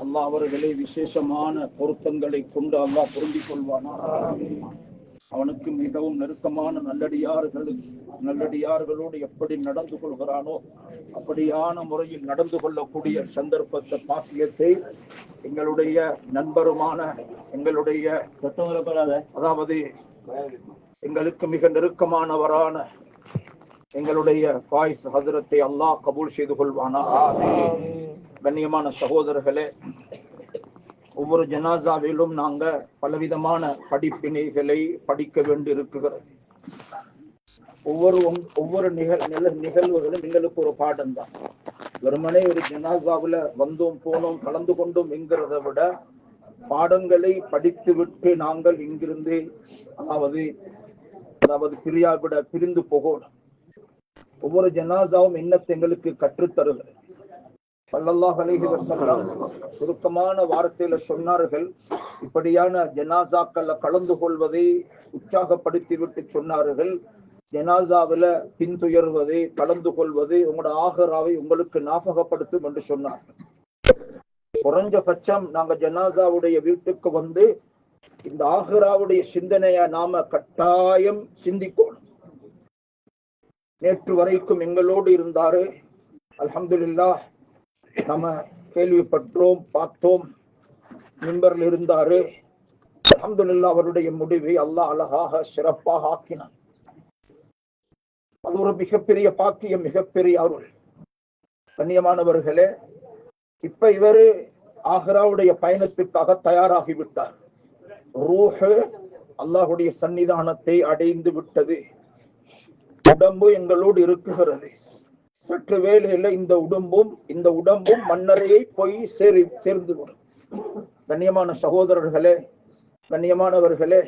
அல்லாஹ் அவர்களை விசேஷமான பொருத்தங்களை கொண்டு அல்லாஹ் பொருந்திக் கொள்வானா? அவனுக்கு மிகவும் நெருக்கமான நல்லடியார்களுக்கு நல்லடியார்களோடு எப்படி நடந்து கொள்கிறானோ அப்படியான முறையில் நடந்து கொள்ளக்கூடிய சந்தர்ப்பத்தை பாக்கியத்தை எங்களுடைய நண்பருமான எங்களுடைய அதாவது எங்களுக்கு மிக நெருக்கமானவரான எங்களுடைய பாய்ஸ் ஹசரத்தை அல்லாஹ் கபூல் செய்து கொள்வானா? கண்ணியமான சகோதரர்களே ஒவ்வொரு ஜனாசாவிலும் நாங்க பலவிதமான படிப்பினைகளை படிக்க வேண்டி இருக்குகிறது ஒவ்வொரு ஒவ்வொரு நிகழ் நில நிகழ்வுகளும் எங்களுக்கு ஒரு பாடம் தான் வெறுமனே ஒரு ஜனாசாவில வந்தோம் போனோம் கலந்து கொண்டோம் என்கிறத விட பாடங்களை படித்து விட்டு நாங்கள் இங்கிருந்து அதாவது அதாவது பிரியாவிட பிரிந்து போகணும். ஒவ்வொரு ஜனாசாவும் என்னத்தை எங்களுக்கு கற்றுத்தருகிறது. சல்லல்லாஹ் அலைஹி சுருக்கமான வார்த்தையில சொன்னார்கள். இப்படியான ஜனாசாக்கள்ல கலந்து கொள்வதை உற்சாகப்படுத்தி விட்டு சொன்னார்கள். ஜனாசாவில பின்துயர்வதை கலந்து கொள்வது உங்களோட ஆகராவை உங்களுக்கு ஞாபகப்படுத்தும் என்று சொன்னார்கள் குறைஞ்சபட்சம் நாங்க ஜனாசாவுடைய வீட்டுக்கு வந்து இந்த ஆகராவுடைய சிந்தனைய நாம கட்டாயம் சிந்திக்கணும். நேற்று வரைக்கும் எங்களோடு இருந்தாரு. அலமதுல்லா நம்ம கேள்விப்பட்டோம் பார்த்தோம். மிம்பரில் இருந்தாரு. அஹமதுல்லா அவருடைய முடிவை அல்லாஹ் அழகாக சிறப்பாக ஆக்கினான். அது ஒரு மிகப்பெரிய பாக்கியம் மிகப்பெரிய அருள். கண்ணியமானவர்களே இப்ப இவரு ஆஹ்ராவுடைய பயணத்துக்காக தயாராகிவிட்டார். ரூஹு அல்லாஹுடைய சன்னிதானத்தை அடைந்து விட்டது. உடம்பு எங்களோடு இருக்குகிறது. சற்று வேலையில் இந்த உடம்பும் இந்த உடம்பும் மன்னரையை போய் சேரி சேர்ந்து விடும் கண்ணியமான சகோதரர்களே கண்ணியமானவர்களே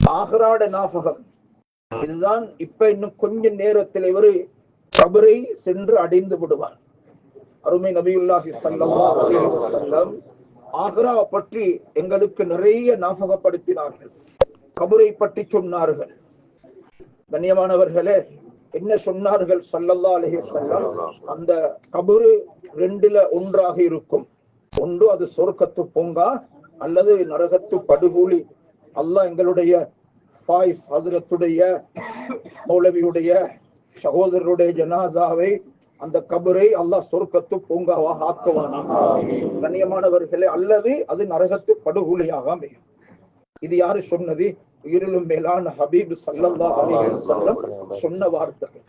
ஆகராட நாபகம். இதுதான் இப்ப இன்னும் கொஞ்ச நேரத்தில் இவரு கபரை சென்று அடைந்து விடுவார். அருமை நபியுல்லாஹி செல்லம் அலைஹி ஆக்ரா பற்றி எங்களுக்கு நிறைய ஞாபகப்படுத்தினார்கள் கபரை பற்றி சொன்னார்கள். கண்ணியமானவர்களே என்ன சொன்னார்கள் சல்லல்லா அலைஹி வஸல்லம்? அந்த கபரு ரெண்டுல ஒன்றாக இருக்கும். ஒன்று அது சொர்க்கத்து பூங்கா அல்லது நரகத்து படுகூலி. அல்லாஹ் எங்களுடைய ஃபாயிஸ் ஹசரத்துடைய மௌலவியுடைய சகோதரருடைய ஜனாசாவை அந்த கபரை அல்லாஹ் சொர்க்கத்து பூங்காவாக ஆக்குவானா. கண்ணியமானவர்களே அல்லது அது நரகத்து படுகொலியாக அமையும். இது யாரு சொன்னது? உயிரிலும் மேலான ஹபீப் சல்லல்லா அலைஹி வஸல்லம் சொன்ன வார்த்தைகள்.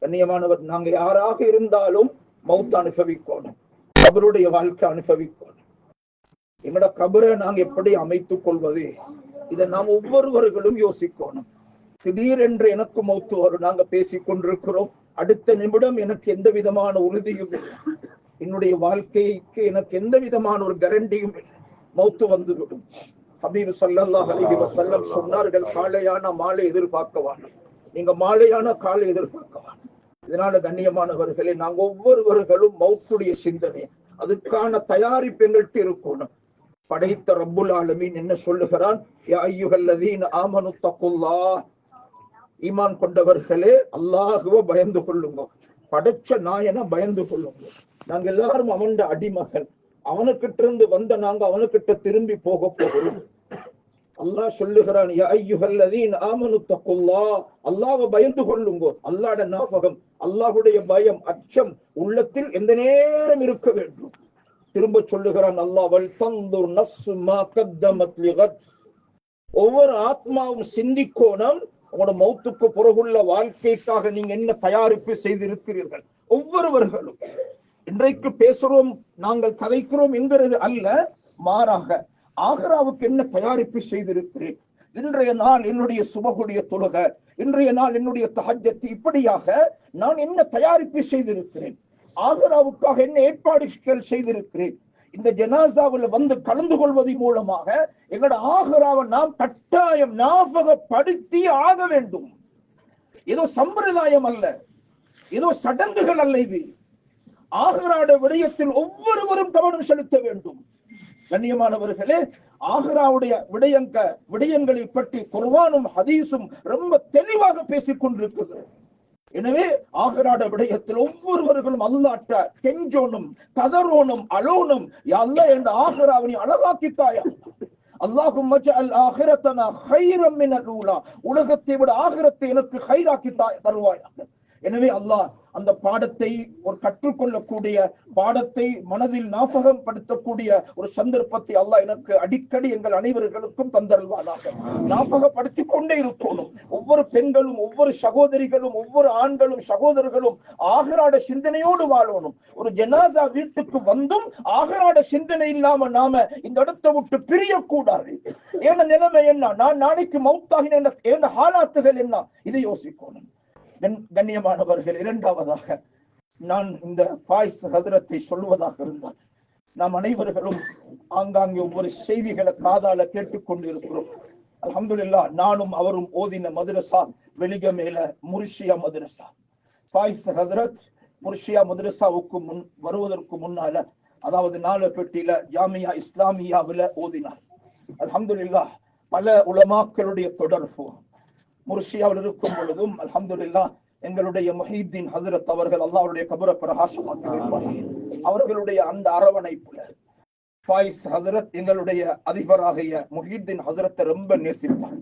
கண்ணியமானவர் நாங்க யாராக இருந்தாலும் மௌத் அனுபவிக்கணும். கபருடைய வாழ்க்கை அனுபவிக்கணும். எங்களோட கபரை நாங்க எப்படி அமைத்துக் கொள்வது? இதை நாம் ஒவ்வொருவர்களும் யோசிக்கணும். திடீரென்று எனக்கு மௌத்து வரும். நாங்க பேசிக் கொண்டிருக்கிறோம். அடுத்த நிமிடம் எனக்கு எந்த விதமான உறுதியும் இல்லை. என்னுடைய வாழ்க்கைக்கு எனக்கு எந்த விதமான ஒரு கரண்டியும் இல்லை. மௌத்து வந்துவிடும். ஹபீப் ஸல்லல்லாஹு அலைஹி வஸல்லம் சொன்னார்கள் காலையான மாலை எதிர்பார்க்கவான். நீங்க மாலையான காலை எதிர்பார்க்கவான். இதனால கண்ணியமானவர்களே நாங்க ஒவ்வொருவர்களும் மௌத்துடைய சிந்தனை அதுக்கான தயாரிப்பு எங்கள்கிட்ட இருக்கணும். படைத்த ரப்புல் ஆலமீன் என்ன சொல்லுகிறான்? ஆமனு தக்குல்லாஹ் ஈமான் கொண்டவர்களே அல்லாஹுவ பயந்து கொள்ளுங்க. படைச்ச நாயன பயந்து கொள்ளுங்க. நாங்க எல்லாரும் அவன் அடிமகன் அவனுக்கிட்ட இருந்து வந்த நாங்க அவனுக்கிட்ட திரும்பி போக போகிறோம். அல்லாஹ் சொல்லுகிறான் யா ஆமனு தக்குல்லா அல்லாஹ்வை பயந்து கொள்ளுங்கோ. அல்லாட ஞாபகம் அல்லாஹுடைய பயம் அச்சம் உள்ளத்தில் எந்த நேரம் இருக்க வேண்டும்? திரும்ப சொல்லுகிறான் அல்லாஹ் வல் தந்துர் நஃப்சு மா கத்தமத் லிகத். ஒவ்வொரு ஆத்மாவும் சிந்திக்கோணம் உங்களோட மௌத்துக்கு பிறகுள்ள வாழ்க்கைக்காக நீங்க என்ன தயாரிப்பு செய்திருக்கிறீர்கள்? ஒவ்வொருவர்களும். இன்றைக்கு பேசுறோம் நாங்கள் கதைக்கிறோம் என்கிறது அல்ல மாறாக ஆக்ராவுக்கு என்ன தயாரிப்பு செய்திருக்கிறேன்? இன்றைய நாள் என்னுடைய சுபகுடைய தொழுக இன்றைய நாள் என்னுடைய தகஜத்து இப்படியாக நான் என்ன தயாரிப்பு செய்திருக்கிறேன்? ஆக்ராவுக்காக என்ன ஏற்பாடுகள் செய்திருக்கிறேன்? இந்த ஜனாசாவில் வந்து கலந்து கொள்வதன் மூலமாக எங்களோட ஆகராவை நாம் கட்டாயம் ஞாபகப்படுத்தி ஆக வேண்டும். ஏதோ சம்பிரதாயம் அல்ல ஏதோ சடங்குகள் அல்ல இது. ஆகராட விடயத்தில் ஒவ்வொருவரும் கவனம் செலுத்த வேண்டும். கண்ணியமானவர்களே ஆகராவுடைய விடயங்க விடயங்களை பற்றி குர்வானும் ஹதீஸும் ரொம்ப தெளிவாக பேசிக் கொண்டிருக்கிறது. எனவே ஆகராட விடயத்தில் ஒவ்வொருவர்களும் அல்லாட்ட கெஞ்சோனும் கதரோனும் அலோனும் அல்ல என்ற ஆகராவனை அழகாக்கித்தாயா? அல்லாஹும் ஹைரம் உலகத்தை விட ஆகரத்தை எனக்கு ஹைராக்கி தருவாயாக. எனவே அல்லாஹ் அந்த பாடத்தை ஒரு கற்றுக்கொள்ளக்கூடிய பாடத்தை மனதில் ஞாபகம் படுத்தக்கூடிய ஒரு சந்தர்ப்பத்தை அல்லாஹ் எனக்கு அடிக்கடி எங்கள் அனைவர்களுக்கும் தந்தருவானாக ஞாபகப்படுத்தி கொண்டே இருக்கணும். ஒவ்வொரு பெண்களும் ஒவ்வொரு சகோதரிகளும் ஒவ்வொரு ஆண்களும் சகோதரர்களும் ஆகராட சிந்தனையோடு வாழணும். ஒரு ஜனாசா வீட்டுக்கு வந்தும் ஆகராட சிந்தனை இல்லாம நாம இந்த இடத்தை விட்டு பிரியக்கூடாது. ஏன நிலைமை என்ன? நான் நாளைக்கு மௌத்தாகின என்ன ஹாலாத்துகள் என்ன? இதை யோசிக்கணும். கண்ணியமானவர்கள் இரண்டாவதாக நான் இந்த பாய்ஸ் ஹசரத்தை சொல்லுவதாக இருந்தால் நாம் அனைவர்களும் ஆங்காங்கே ஒவ்வொரு செய்திகளை காதால கேட்டுக்கொண்டிருக்கிறோம். இருக்கிறோம் அல்ஹம்துலில்லாஹ் நானும் அவரும் ஓதின மதுரசா வெளிக மேல முர்ஷியா மதுரசா. பாய்ஸ் ஹசரத் முர்ஷியா மதுரசாவுக்கு முன் வருவதற்கு முன்னால அதாவது நாலு பெட்டியில ஜாமியா இஸ்லாமியாவில ஓதினார். அல்ஹம்துலில்லாஹ் பல உலமாக்களுடைய தொடர்பு. முர்ஷியாவில் இருக்கும் பொழுதும் அலமதுல்லா எங்களுடைய முஹீத்தீன் ஹசரத் அவர்கள் அல்லாவுடைய கபர பிரகாசமாக்கி வைப்பார்கள். அவர்களுடைய அந்த அரவணைப்புல ஃபாயிஸ் ஹசரத் எங்களுடைய அதிபராகிய முஹீத்தீன் ஹசரத்தை ரொம்ப நேசிப்பார்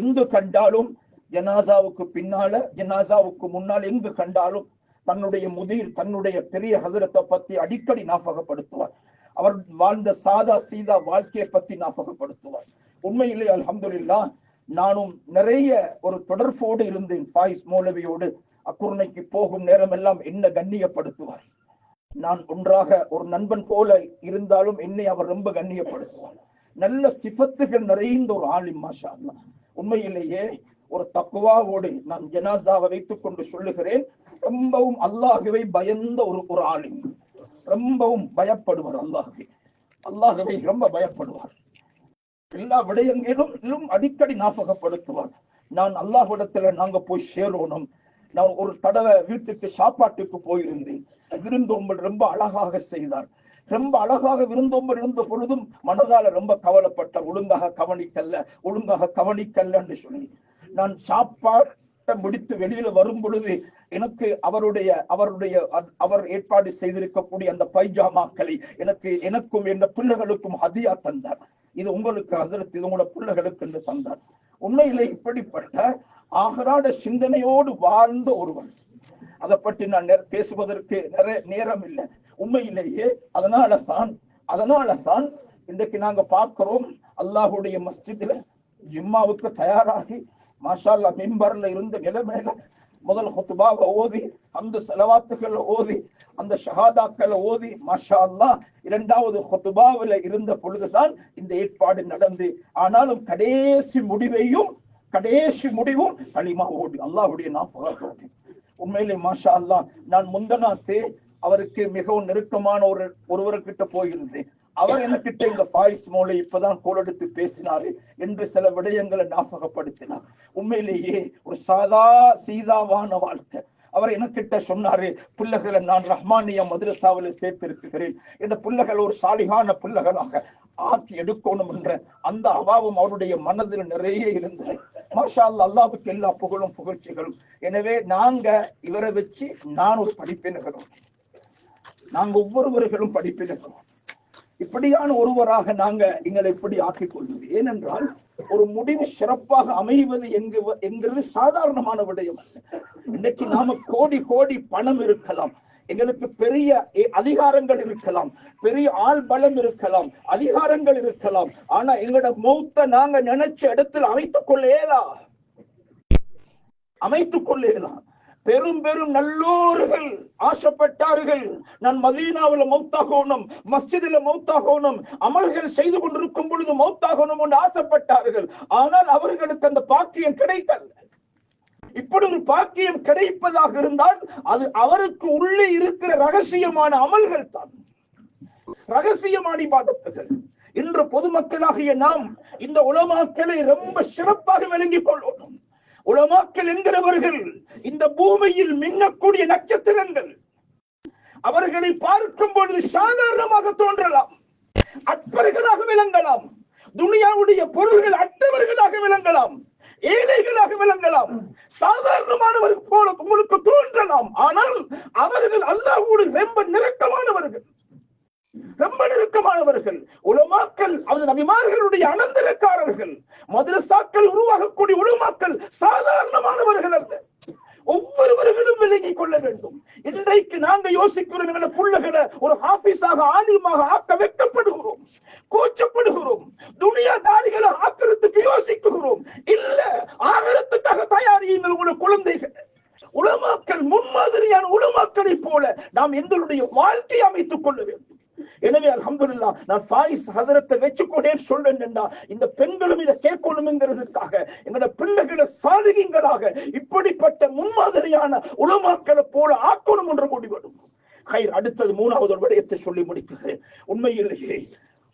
எங்கு கண்டாலும் ஜனாசாவுக்கு பின்னால ஜனாசாவுக்கு முன்னால் எங்கு கண்டாலும் தன்னுடைய முதிர் தன்னுடைய பெரிய ஹசரத்தை பத்தி அடிக்கடி ஞாபகப்படுத்துவார். அவர் வாழ்ந்த சாதா சீதா வாழ்க்கையை பத்தி ஞாபகப்படுத்துவார். உண்மையிலே அலமதுல்லா நானும் நிறைய ஒரு தொடர்போடு இருந்தேன். ஃபாயிஸ் மௌலவியோடு அக்குர்ணைக்கு போகும் நேரமெல்லாம் என்ன கண்ணியப்படுத்துவார். நான் ஒன்றாக ஒரு நண்பன் போல இருந்தாலும் என்னை அவர் ரொம்ப கண்ணியப்படுத்துவார். நல்ல சிபத்துகள் நிறைந்த ஒரு ஆலிம் மாஷா உண்மையிலேயே ஒரு தக்குவாவோடு நான் ஜனாசாவை வைத்துக் கொண்டு சொல்லுகிறேன். ரொம்பவும் அல்லாஹுவை பயந்த ஒரு ஒரு ஆலிம். ரொம்பவும் பயப்படுவார் அல்லாஹுவை அல்லாஹுவை ரொம்ப பயப்படுவார். எல்லா விடயங்களும் அடிக்கடி ஞாபகப்படுத்துவார். நான் அல்லாஹிடத்துல நாங்க போய் சேரணும். நான் ஒரு தடவை வீட்டுக்கு சாப்பாட்டுக்கு போயிருந்தேன். விருந்தோம்பல் ரொம்ப அழகாக செய்தார். ரொம்ப அழகாக விருந்தோம்பல் இருந்த பொழுதும் மனதால ரொம்ப கவலைப்பட்டார் ஒழுங்காக கவனிக்கல்ல ஒழுங்காக கவனிக்கல்லன்னு சொல்லி. நான் சாப்பாட்டை முடித்து வெளியில வரும் பொழுது எனக்கு அவருடைய அவருடைய அவர் ஏற்பாடு செய்திருக்கக்கூடிய அந்த பைஜாமாக்களை எனக்கு எனக்கும் என் பிள்ளைகளுக்கும் ஹதியா தந்தார். இது உங்களுக்கு அதிரத்து இது உங்களோட பிள்ளைகளுக்கு என்று தந்தார். உண்மையிலே இப்படிப்பட்ட ஆகராட சிந்தனையோடு வாழ்ந்த ஒருவன். அதை பற்றி நான் பேசுவதற்கு நிறைய நேரம் இல்லை. உண்மையிலேயே அதனால தான் அதனால தான் இன்றைக்கு நாங்க பார்க்கிறோம் அல்லாஹுடைய மஸ்ஜிதுல ஜிம்மாவுக்கு தயாராகி மாஷா அல்லாஹ் மிம்பர்ல இருந்த நிலைமையில முதல் ஹுத்துபாவை ஓதி அந்த செலவாத்துக்களை ஓதி அந்த ஷஹாதாக்களை ஓதி மாஷா அல்லாஹ் இரண்டாவது ஹொத்துபாவில் இருந்த பொழுதுதான் இந்த ஏற்பாடு நடந்து. ஆனாலும் கடைசி முடிவையும் கடைசி முடிவும் களிமா ஓடி அல்லாஹ்வுடைய நாற்பது உண்மையிலே மாஷா அல்லாஹ் நான் முந்தனாத்து அவருக்கு மிகவும் நெருக்கமான ஒரு ஒருவர்கிட்ட போயிருந்தேன். அவர் என்கிட்ட இந்த பாய்ஸ் மூலை இப்பதான் கோலெடுத்து பேசினாரு என்று சில விடயங்களை ஞாபகப்படுத்தினார். உண்மையிலேயே ஒரு சாதா சீதாவான வாழ்க்கை. அவர் எனக்கிட்ட சொன்னாரு பிள்ளைகளை நான் ரஹ்மானிய மதுரசாவில் சேர்த்திருக்கிறேன். இந்த பிள்ளைகள் ஒரு சாலிகான பிள்ளைகளாக ஆக்கி எடுக்கணும் என்ற அந்த அபாவம் அவருடைய மனதில் நிறைய இருந்தது. மாஷா அல்ல அல்லாஹ்வுக்கு எல்லா புகழும் புகழ்ச்சிகளும். எனவே நாங்க இவரை வச்சு நான் ஒரு படிப்பினர்களும் நாங்க ஒவ்வொருவர்களும் படிப்பினர்களும் இப்படியான ஒருவராக நாங்க எங்களை எப்படி ஆக்கிக் கொள்வது ஏனென்றால் ஒரு முடிவு சிறப்பாக அமைவது எங்கு என்கிறது சாதாரணமான விடயம் இன்னைக்கு நாம கோடி கோடி பணம் இருக்கலாம். எங்களுக்கு பெரிய அதிகாரங்கள் இருக்கலாம். பெரிய ஆள் பலம் இருக்கலாம். அதிகாரங்கள் இருக்கலாம். ஆனா எங்களோட மூத்த நாங்க நினைச்ச இடத்துல அமைத்துக் கொள்ள இயலா அமைத்துக் கொள்ள இயலாம் பெரும் பெரும் நல்லோர்கள் ஆசைப்பட்டார்கள். நான் மதீனாவுல மௌத்தாகணும் மஸ்ஜிதில் மௌத்தாகணும் அமல்கள் செய்து கொண்டிருக்கும் பொழுது மௌத்தாகணும் என்று ஆசைப்பட்டார்கள். ஆனால் அவர்களுக்கு அந்த பாக்கியம் கிடைக்கல. இப்படி ஒரு பாக்கியம் கிடைப்பதாக இருந்தால் அது அவருக்கு உள்ளே இருக்கிற ரகசியமான அமல்கள் தான். ரகசியமான பாதத்துகள் இன்று பொதுமக்களாகிய நாம் இந்த உலமாக்களை ரொம்ப சிறப்பாக விளங்கிக் கொள்ளணும் உலமாக்கள் என்கிறவர்கள் இந்த பூமியில் மின்னக்கூடிய நட்சத்திரங்கள் அவர்களை பார்க்கும் பொழுது சாதாரணமாக தோன்றலாம். அற்பர்களாக விளங்கலாம். துனியாவுடைய பொருள்கள் அற்றவர்களாக விளங்கலாம். ஏழைகளாக விளங்கலாம். சாதாரணமானவர்கள் போல உங்களுக்கு தோன்றலாம். ஆனால் அவர்கள் அல்லாஹ்வோடு ரொம்ப நெருக்கமானவர்கள். ரொம்ப நெருக்கமானவர்கள் உலமாக்கள் அது நபிமார்களுடைய அனந்தரக்காரர்கள் மதுரசாக்கள் உருவாகக்கூடிய உலமாக்கள் சாதாரணமானவர்கள் அல்ல. ஒவ்வொருவர்களும் விளங்கிக் கொள்ள வேண்டும். இன்றைக்கு நாங்க யோசிக்கிறோம் எங்களை புள்ளகளை ஒரு ஹாபிஸாக ஆலியமாக ஆக்க வெட்கப்படுகிறோம் கூச்சப்படுகிறோம் துணியாதாரிகளை ஆக்கிறதுக்கு யோசிக்கிறோம் இல்ல ஆகிறதுக்காக தயாரியுங்கள் உங்களுடைய குழந்தைகள். உலமாக்கள் முன்மாதிரியான உலமாக்களை போல நாம் எங்களுடைய வாழ்க்கையை அமைத்துக் கொள்ள வேண்டும். எனவே அலமதுல்லா நான் ஃபாயிஸ் ஹதரத்தை வச்சுக்கொண்டேன் சொல்றேன்டா இந்த பெண்களும் இதை கேட்கணுங்கிறதுக்காக எங்களோட பிள்ளைகளை சாதகிங்களாக இப்படிப்பட்ட முன்மாதிரியான உலமாக்களை போல ஆக்கணும் என்று முடிவெடுக்கும். கயிர் அடுத்தது மூணாவது ஒரு விடயத்தை சொல்லி முடிக்கிறேன். உண்மையிலேயே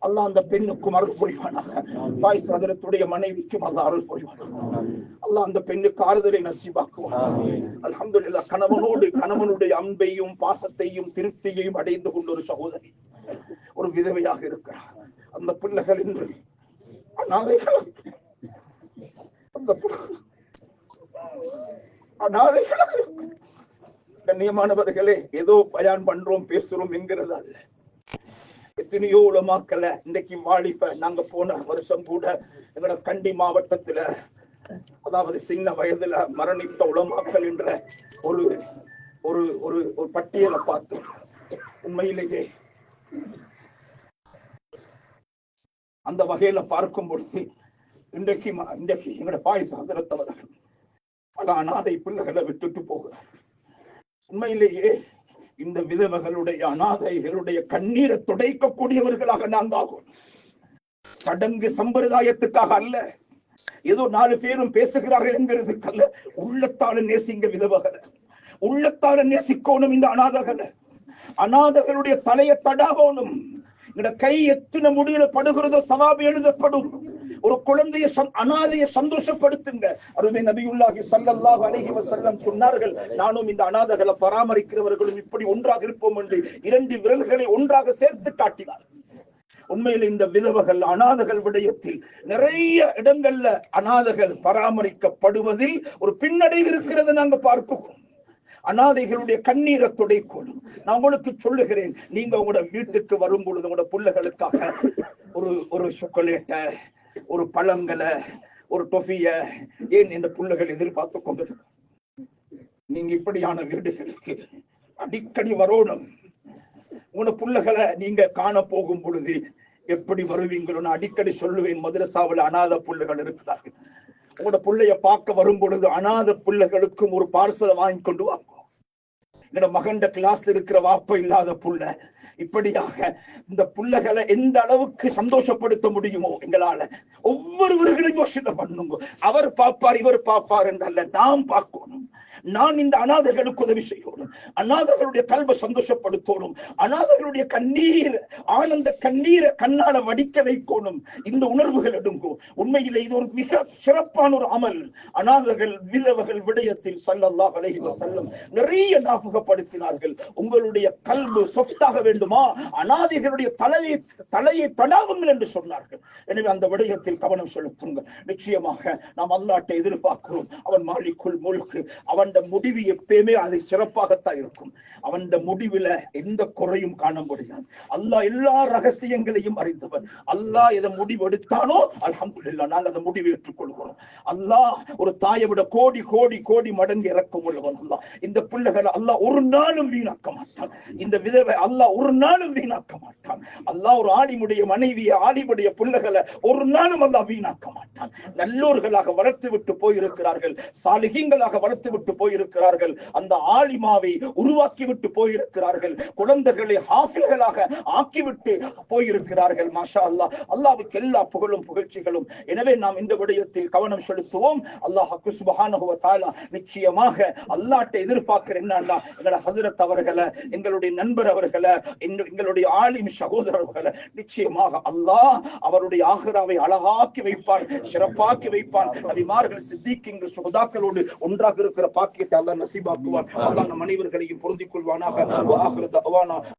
அல்லாஹ் அந்த பெண்ணுக்கும் அருள் புரிவானாக. பாய் சதுரத்துடைய மனைவிக்கும் அல்லாஹ் அருள் புரிவானாக. அல்லாஹ் அந்த பெண்ணுக்கு ஆறுதலை நசீபாக்குவான் அல்ஹம்துலில்லாஹ் கணவனோடு கணவனுடைய அன்பையும் பாசத்தையும் திருப்தியையும் அடைந்து கொண்ட ஒரு சகோதரி ஒரு விதவையாக இருக்கிறார். அந்த பிள்ளைகள் இன்று அனாதைகள். அந்த பிள்ளை- கண்ணியமானவர்களே ஏதோ பயான் பண்றோம் பேசுறோம் என்கிறது அல்ல. எத்தனையோ உலமாக்கல இன்னைக்கு வாலிப நாங்க போன வருஷம் கூட எங்களோட கண்டி மாவட்டத்துல அதாவது சின்ன வயதுல மரணித்த உலமாக்கல் என்ற ஒரு ஒரு ஒரு ஒரு பட்டியலை பார்த்தோம் உண்மையிலேயே அந்த வகையில பார்க்கும் பொழுது இன்றைக்கு இன்றைக்கு எங்களோட பாய் சாதனத்தவர்கள் பல அனாதை பிள்ளைகளை விட்டுட்டு போகிறார். உண்மையிலேயே இந்த விதவைகளுடைய அனாதைகளுடைய கண்ணீரை துடைக்கக்கூடியவர்களாக நாங்கள் ஆகும் சடங்கு சம்பிரதாயத்துக்காக அல்ல. ஏதோ நாலு பேரும் பேசுகிறார்கள் என்கிறதுக்கு அல்ல உள்ளத்தால நேசிங்க விதவகளை. உள்ளத்தால நேசிக்கோனும் இந்த அனாதைகளை. அனாதைகளுடைய தலையை தடாவோனும் இந்த கை எத்தனை முடியல படுகிறதோ சவாபு எழுதப்படும். ஒரு குழந்தைய சந்- அனாதையை சந்தோஷப்படுத்துங்க. அருமை நபியுல்லாஹி ஸல்லல்லாஹு அலைஹி வஸல்லம் சொன்னார்கள் நானும் இந்த அனாதைகளை பராமரிக்கிறவர்களும் இப்படி ஒன்றாக இருப்போம் என்று இரண்டு விரல்களை ஒன்றாக சேர்த்து காட்டினார். உண்மையில் இந்த விதவைகள் அனாதகள் விடயத்தில் நிறைய இடங்கள்ல அனாதைகள் பராமரிக்கப்படுவதில் ஒரு பின்னடைவு இருக்கிறது நாங்க பார்க்கிறோம் அனாதைகளுடைய கண்ணீரை துடைக்கணும். நான் உங்களுக்கு சொல்லுகிறேன் நீங்க உங்களோட வீட்டுக்கு வரும் பொழுது உங்களோட பிள்ளைகளுக்காக ஒரு ஒரு சுக்கலேட்டை ஒரு பழங்களை ஒரு தொஃபிய ஏன் இந்த பிள்ளைகள் எதிர்பார்த்து கொண்டிருக்கும் நீங்க இப்படியான வீடுகளுக்கு அடிக்கடி வரணும். உன புள்ளைகளை நீங்க காண போகும் பொழுது எப்படி வருவீங்களோ? நான் அடிக்கடி சொல்லுவேன் மதுரசாவில் அனாத புள்ளைகள் இருக்கிறார்கள். உங்களோட புள்ளைய பார்க்க வரும் பொழுது அனாத புள்ளைகளுக்கும் ஒரு பார்சலை வாங்கி கொண்டு வாங்க என்னோட மகண்ட கிளாஸ்ல இருக்கிற வாப்ப இல்லாத புள்ள. இப்படியாக இந்த புள்ளைகளை எந்த அளவுக்கு சந்தோஷப்படுத்த முடியுமோ எங்களால ஒவ்வொருவர்களையும் யோசனை பண்ணுங்க. அவர் பார்ப்பார் இவர் பார்ப்பார் என்றல்ல நாம் பார்க்கணும். நான் இந்த அனாதைகளுக்கு உதவி செய்யணும். அனாதைகளுடைய கல்வை சந்தோஷப்படுத்தணும். அனாதைகளுடைய கண்ணீர் ஆனந்த கண்ணீரை கண்ணால வடிக்க வைக்கணும். இந்த உணர்வுகள் எடுங்கும். உண்மையிலே இது ஒரு மிக சிறப்பான ஒரு அமல். அநாதர்கள் விதவர்கள் விடயத்தில் சல்லல்லாஹ் அலைஹி வஸல்லம் நிறைய ஞாபகப்படுத்தினார்கள். உங்களுடைய கல்வு சொஃப்டாக வேண்டுமா? அனாதைகளுடைய தலையை தலையை தடாவுங்கள் என்று சொன்னார்கள். எனவே அந்த விடயத்தில் கவனம் செலுத்துங்கள். நிச்சயமாக நாம் அல்லாட்டை எதிர்பார்க்கிறோம். அவன் மாலிக்குள் முழுக்கு அவன் முடிவு எப்பயுமே அது சிறப்பாகத்தான் இருக்கும். அவன் முடிவுல எந்த குறையும் காண முடியாது. அல்லாஹ் எல்லா ரகசியங்களையும் அறிந்தவன். அல்லாஹ் எதை முடிவு எடுத்தானோ அல்ஹம்துலில்லாஹ் நாங்கள் அந்த முடிவு ஏற்றுக்கொள்கிறோம். அல்லாஹ் ஒரு தாயை விட கோடி கோடி கோடி மடங்கு இறக்கம் உள்ளவன் அல்லாஹ். இந்த பிள்ளைகளை அல்லாஹ் ஒரு நாளும் வீணாக்க மாட்டான். இந்த விதவை அல்லாஹ் ஒரு நாளும் வீணாக்க மாட்டான். அல்லாஹ் ஒரு ஆலிமுடைய மனைவியை ஆலிமுடைய பிள்ளைகளை ஒரு நாளும் அல்லாஹ் வீணாக்க மாட்டான். நல்லோர்களாக வளர்த்து விட்டு போயிருக்கிறார்கள். சாலிகங்களாக வளர்த்து விட்டு போயிருக்கிறார்கள். அந்த ஆலிமாவை உருவாக்கி விட்டு போயிருக்கிறார்கள். குழந்தைகளை ஹாஃபில்களாக ஆக்கிவிட்டு போயிருக்கிறார்கள். மாஷா அல்லா அல்லாவுக்கு எல்லா புகழும் புகழ்ச்சிகளும். எனவே நாம் இந்த விடயத்தில் கவனம் செலுத்துவோம். அல்லாஹ் சுப்ஹானஹு வ நிச்சயமாக அல்லாட்டை எதிர்பார்க்கிற என்னன்னா எங்களோட ஹசரத் அவர்களை எங்களுடைய நண்பர் அவர்களை எங்களுடைய ஆலிம் சகோதரர்களை நிச்சயமாக அல்லாஹ் அவருடைய ஆகராவை அழகாக்கி வைப்பான் சிறப்பாக்கி வைப்பான். நபிமார்கள் சித்திக்கின்ற சுகதாக்களோடு ஒன்றாக இருக்கிற பாக்கியத்தை அல்லாஹ் நசீபாக்குவான். அல்லாஹ் நம் அனைவர்களையும் பொருந்திக் கொள்வானாக.